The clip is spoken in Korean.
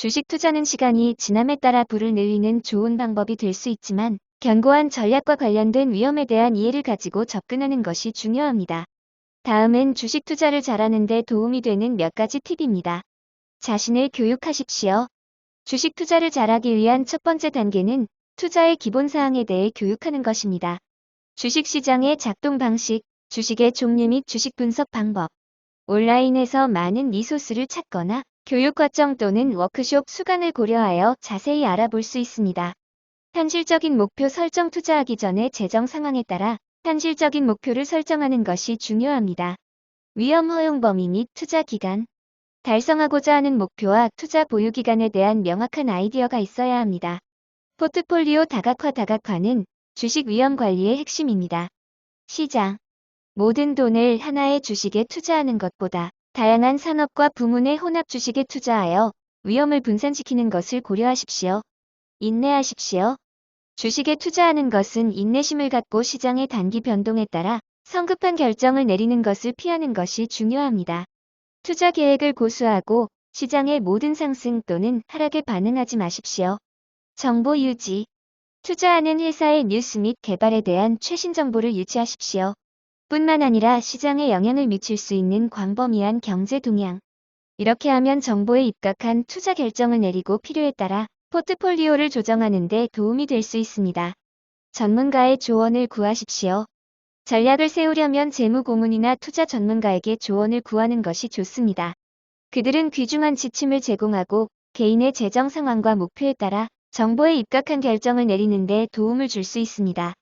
주식 투자는 시간이 지남에 따라 불을 늘리는 좋은 방법이 될 수 있지만 견고한 전략과 관련된 위험에 대한 이해를 가지고 접근하는 것이 중요합니다. 다음은 주식 투자를 잘하는 데 도움이 되는 몇 가지 팁입니다. 자신을 교육하십시오. 주식 투자를 잘하기 위한 첫 번째 단계는 투자의 기본 사항에 대해 교육하는 것입니다. 주식 시장의 작동 방식, 주식의 종류 및 주식 분석 방법. 온라인에서 많은 리소스를 찾거나 교육 과정 또는 워크숍 수강을 고려하여 자세히 알아볼 수 있습니다. 현실적인 목표 설정 투자하기 전에 재정 상황에 따라 현실적인 목표를 설정하는 것이 중요합니다. 위험 허용 범위 및 투자 기간. 달성하고자 하는 목표와 투자 보유 기간에 대한 명확한 아이디어가 있어야 합니다. 포트폴리오 다각화 다각화는 주식 위험 관리의 핵심입니다. 시장. 모든 돈을 하나의 주식에 투자하는 것보다 다양한 산업과 부문의 혼합 주식에 투자하여 위험을 분산시키는 것을 고려하십시오. 인내하십시오. 주식에 투자하는 것은 인내심을 갖고 시장의 단기 변동에 따라 성급한 결정을 내리는 것을 피하는 것이 중요합니다. 투자 계획을 고수하고 시장의 모든 상승 또는 하락에 반응하지 마십시오. 정보 유지. 투자하는 회사의 뉴스 및 개발에 대한 최신 정보를 유치하십시오. 뿐만 아니라 시장에 영향을 미칠 수 있는 광범위한 경제 동향. 이렇게 하면 정보에 입각한 투자 결정을 내리고 필요에 따라 포트폴리오를 조정하는 데 도움이 될 수 있습니다. 전문가의 조언을 구하십시오. 전략을 세우려면 재무 고문이나 투자 전문가에게 조언을 구하는 것이 좋습니다. 그들은 귀중한 지침을 제공하고 개인의 재정 상황과 목표에 따라 정보에 입각한 결정을 내리는 데 도움을 줄 수 있습니다.